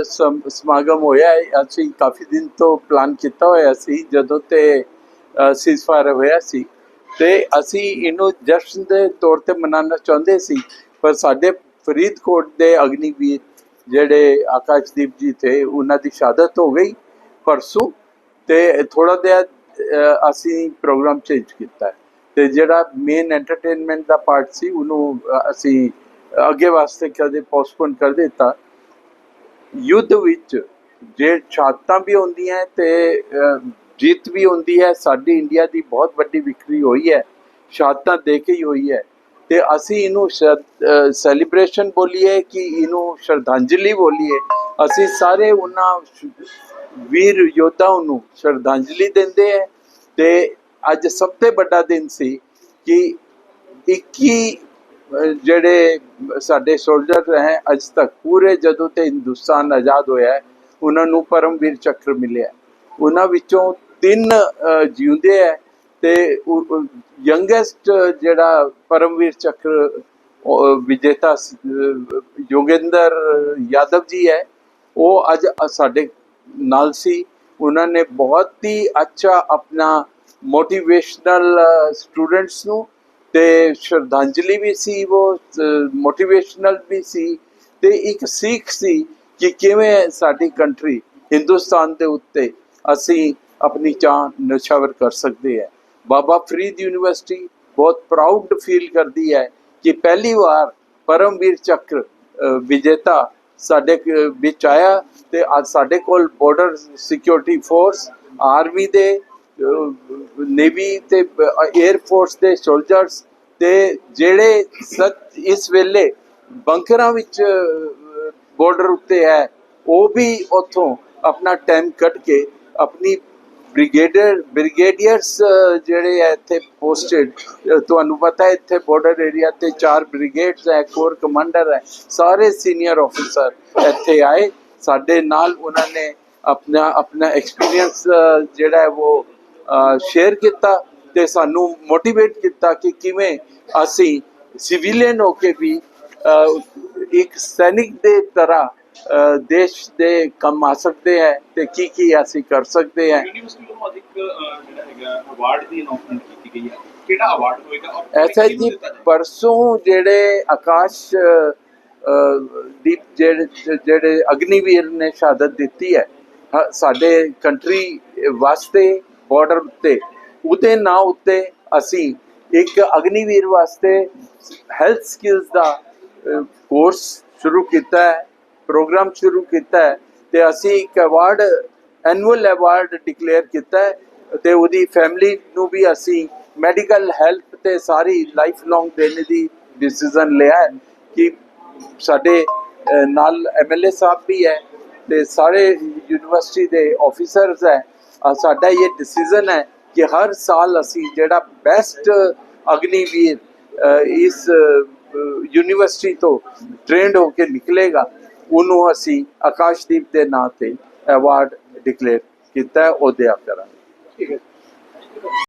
ਸਮਾਗਮ ਹੋਇਆ ਹੈ। ਅਸੀਂ ਕਾਫੀ ਦਿਨ ਤੋਂ ਪਲਾਨ ਕੀਤਾ ਹੋਇਆ ਸੀ, ਜਦੋਂ ਤੇ ਸੀਜ਼ਫਾਇਰ ਹੋਇਆ ਸੀ। ਤੇ ਅਸੀਂ ਇਹਨੂੰ ਜਸ਼ਨ ਦੇ ਤੌਰ ਤੇ ਮਨਾਉਣਾ ਚਾਹੁੰਦੇ ਸੀ, ਪਰ ਸਾਡੇ ਫਰੀਦਕੋਟ ਦੇ ਅਗਨੀਵੀਰ ਜਿਹੜੇ ਆਕਾਸ਼ਦੀਪ ਜੀ ਤੇ ਉਹਨਾਂ ਦੀ ਸ਼ਹਾਦਤ ਹੋ ਗਈ ਪਰਸੋਂ। ਤੇ ਥੋੜਾ ਜਿਹਾ ਅਸੀਂ ਪ੍ਰੋਗਰਾਮ ਚੇਂਜ ਕੀਤਾ ਤੇ ਜਿਹੜਾ ਮੇਨ ਐਂਟਰਟੇਨਮੈਂਟ ਦਾ ਪਾਰਟ ਸੀ, ਉਹਨੂੰ ਅਸੀਂ ਅੱਗੇ ਵਾਸਤੇ ਕਦੇ ਪੋਸਟਪੋਨ ਕਰ ਦਿੱਤਾ। ਯੁੱਧ ਵਿੱਚ ਜੇ ਸ਼ਹਾਦਤਾਂ ਵੀ ਹੁੰਦੀਆਂ ਤੇ ਜਿੱਤ ਵੀ ਹੁੰਦੀ ਹੈ, ਸਾਡੀ ਇੰਡੀਆ ਦੀ ਬਹੁਤ ਵੱਡੀ ਵਿਕਰੀ ਹੋਈ ਹੈ ਸ਼ਹਾਦਤਾਂ ਦੇ ਕੇ ਹੀ ਹੋਈ ਹੈ। ਤੇ ਅਸੀਂ ਇਹਨੂੰ ਸੈਲੀਬ੍ਰੇਸ਼ਨ ਬੋਲੀਏ ਕਿ ਇਹਨੂੰ ਸ਼ਰਧਾਂਜਲੀ ਬੋਲੀਏ? ਅਸੀਂ ਸਾਰੇ ਉਹਨਾਂ ਵੀਰ ਯੋਧਾਵਾਂ ਨੂੰ ਸ਼ਰਧਾਂਜਲੀ ਦਿੰਦੇ ਹੈ। ਤੇ ਅੱਜ ਸਭ ਤੋਂ ਵੱਡਾ ਦਿਨ ਸੀ ਕਿ 21 ਜਿਹੜੇ ਸਾਡੇ ਸੋਲਜਰ ਹੈ ਅੱਜ ਤੱਕ, ਪੂਰੇ ਜਦੋਂ ਤੇ ਹਿੰਦੁਸਤਾਨ ਆਜ਼ਾਦ ਹੋਇਆ ਉਹਨਾਂ ਨੂੰ ਪਰਮਵੀਰ ਚੱਕਰ ਮਿਲਿਆ ਉਹਨਾਂ ਵਿੱਚੋਂ ਤਿੰਨ ਜਿਉਂਦੇ ਹੈ ਤੇ ਯੰਗੈਸਟ ਜਿਹੜਾ ਪਰਮਵੀਰ ਚੱਕਰ ਵਿਜੇਤਾ ਯੋਗਿੰਦਰ ਯਾਦਵ ਜੀ ਹੈ, ਉਹ ਅੱਜ ਸਾਡੇ ਨਾਲ ਸੀ। ਉਹਨਾਂ ਨੇ ਬਹੁਤ ਹੀ ਅੱਛਾ ਆਪਣਾ ਮੋਟੀਵੇਸ਼ਨਲ ਸਟੂਡੈਂਟਸ ਨੂੰ ਤੇ ਸ਼ਰਧਾਂਜਲੀ ਵੀ ਸੀ, ਉਹ ਮੋਟੀਵੇਸ਼ਨਲ ਵੀ ਸੀ ਤੇ ਇੱਕ ਸਿੱਖ ਸੀ ਕਿ ਕਿਵੇਂ ਸਾਡੀ ਕੰਟਰੀ ਹਿੰਦੁਸਤਾਨ ਦੇ ਉੱਤੇ ਅਸੀਂ ਆਪਣੀ ਚਾਹ ਨਸ਼ਾਵਰ ਕਰ ਸਕਦੇ ਹੈ। ਬਾਬਾ ਫਰੀਦ ਯੂਨੀਵਰਸਿਟੀ ਬਹੁਤ ਪ੍ਰਾਊਡ ਫੀਲ ਕਰਦੀ ਹੈ ਕਿ ਪਹਿਲੀ ਵਾਰ ਪਰਮਵੀਰ ਚੱਕਰ ਵਿਜੇਤਾ ਸਾਡੇ ਵਿੱਚ ਆਇਆ ਤੇ ਅੱਜ ਸਾਡੇ ਕੋਲ ਬਾਰਡਰ ਸਿਕਿਉਰਿਟੀ ਫੋਰਸ ਆਰਮੀ ਦੇ ਨੇਵੀ ਤੇ uh, 에ਅਰ ਫੋਰਸ ਦੇ ਸੋਲਜਰਸ ਤੇ ਜਿਹੜੇ ਸੱਚ ਇਸ ਵੇਲੇ ਬੰਕਰਾਂ ਵਿੱਚ uh, ਬਾਰਡਰ ਉੱਤੇ ਹੈ, ਉਹ ਵੀ ਉੱਥੋਂ ਆਪਣਾ ਟਾਈਮ ਕੱਢ ਕੇ ਆਪਣੀ ਬ੍ਰਿਗੇਡੀਅਰ ਬ੍ਰਿਗੇਡੀਅਰਸ uh, ਜਿਹੜੇ ਹੈ ਇੱਥੇ ਪੋਸਟਡ ਤੁਹਾਨੂੰ ਪਤਾ ਹੈ ਇੱਥੇ ਬਾਰਡਰ ਏਰੀਆ ਤੇ ਚਾਰ ਬ੍ਰਿਗੇਡਸ ਹੈ ਕੋਰ ਕਮਾਂਡਰ ਹੈ, ਸਾਰੇ ਸੀਨੀਅਰ ਆਫੀਸਰ ਇੱਥੇ ਆਏ, ਸਾਡੇ ਨਾਲ ਉਹਨਾਂ ਨੇ ਆਪਣਾ ਆਪਣਾ ਐਕਸਪੀਰੀਅੰਸ ਜਿਹੜਾ ਹੈ ਉਹ ਸ਼ੇਅਰ ਕੀਤਾ ਤੇ ਸਾਨੂੰ ਮੋਟੀਵੇਟ ਕੀਤਾ ਕਿ ਕਿਵੇਂ ਅਸੀਂ ਸਿਵਿਲੀਅਨ ਹੋ ਕੇ ਵੀ ਇੱਕ ਸੈਨਿਕ ਦੇ ਤਰ੍ਹਾਂ ਦੇਸ਼ ਦੇ ਕੰਮ ਆ ਸਕਦੇ ਹੈ ਤੇ ਕੀ ਕੀ ਅਸੀਂ ਕਰ ਸਕਦੇ ਹਾਂ ਯੂਨੀਵਰਸਿਟੀ ਵੱਲੋਂ ਅੱਜ ਇੱਕ ਅਹ, ਜਿਹੜਾ ਹੈਗਾ ਅਵਾਰਡ ਦੀ ਅਨਾਉਂਸਮੈਂਟ ਕੀਤੀ ਗਈ ਹੈ ਕਿਹੜਾ ਅਵਾਰਡ ਹੋਏਗਾ ਔਰ ਐਸਾ ਕਿਹਨੂੰ ਜੀ ਦਿੱਤਾ ਜਾਏਗਾ? ਪਰਸੋਂ ਜਿਹੜੇ ਆਕਾਸ਼ ਦੀਪ ਜਿਹੜੇ ਜਿਹੜੇ ਅਗਨੀਵੀਰ ਨੇ ਸ਼ਹਾਦਤ ਦਿੱਤੀ ਹ- ਸਾਡੇ ਕੰਟਰੀ ਵਾਸਤੇ ਬਾਰਡਰ ਉੱਤੇ। ਉਹਦੇ ਨਾਂ ਉੱਤੇ ਅਸੀਂ ਇੱਕ ਅਗਨੀਵੀਰ ਵਾਸਤੇ ਹੈਲਥ ਸਕਿੱਲਸ ਦਾ ਕੋਰਸ ਸ਼ੁਰੂ ਕੀਤਾ ਹੈ ਪ੍ਰੋਗਰਾਮ ਸ਼ੁਰੂ ਕੀਤਾ ਹੈ ਤੇ ਅਸੀਂ ਇੱਕ ਅਵਾਰਡ ਐਨੂਅਲ ਅਵਾਰਡ ਡਿਕਲੇਅਰ ਕੀਤਾ ਹੈ ਤੇ ਉਹਦੀ ਫੈਮਿਲੀ ਨੂੰ ਵੀ ਅਸੀਂ ਮੈਡੀਕਲ ਹੈਲਪ ਤੇ ਸਾਰੀ ਲਾਈਫ ਲੌਂਗ ਦੇਣ ਦੀ ਡਿਸੀਜਨ ਲਿਆ ਹੈ ਕਿ ਸਾਡੇ ਅਹ, ਨਾਲ ਐਮਐਲਏ ਸਾਹਿਬ ਵੀ ਹੈ ਤੇ ਸਾਰੇ ਯੂਨੀਵਰਸਿਟੀ ਦੇ ਆਫੀਸਰਸ ਹੈ। ਸਾਡਾ ਇਹ ਡਿਸੀਜਨ ਹੈ ਕਿ ਹਰ ਸਾਲ ਅਸੀਂ ਜਿਹੜਾ ਬੈਸਟ ਅਗਨੀਵੀਰ ਇਸ ਯੂਨੀਵਰਸਿਟੀ ਤੋਂ ਟ੍ਰੇਨਡ ਹੋ ਕੇ ਨਿਕਲੇਗਾ, ਉਹਨੂੰ ਅਸੀਂ ਆਕਾਸ਼ਦੀਪ ਦੇ ਨਾਂ ਤੇ ਅਵਾਰਡ ਡਿਕਲੇਅਰ ਕੀਤਾ ਉਹ ਦਿਆ ਕਰਾਂਗੇ। ਠੀਕ ਹੈ।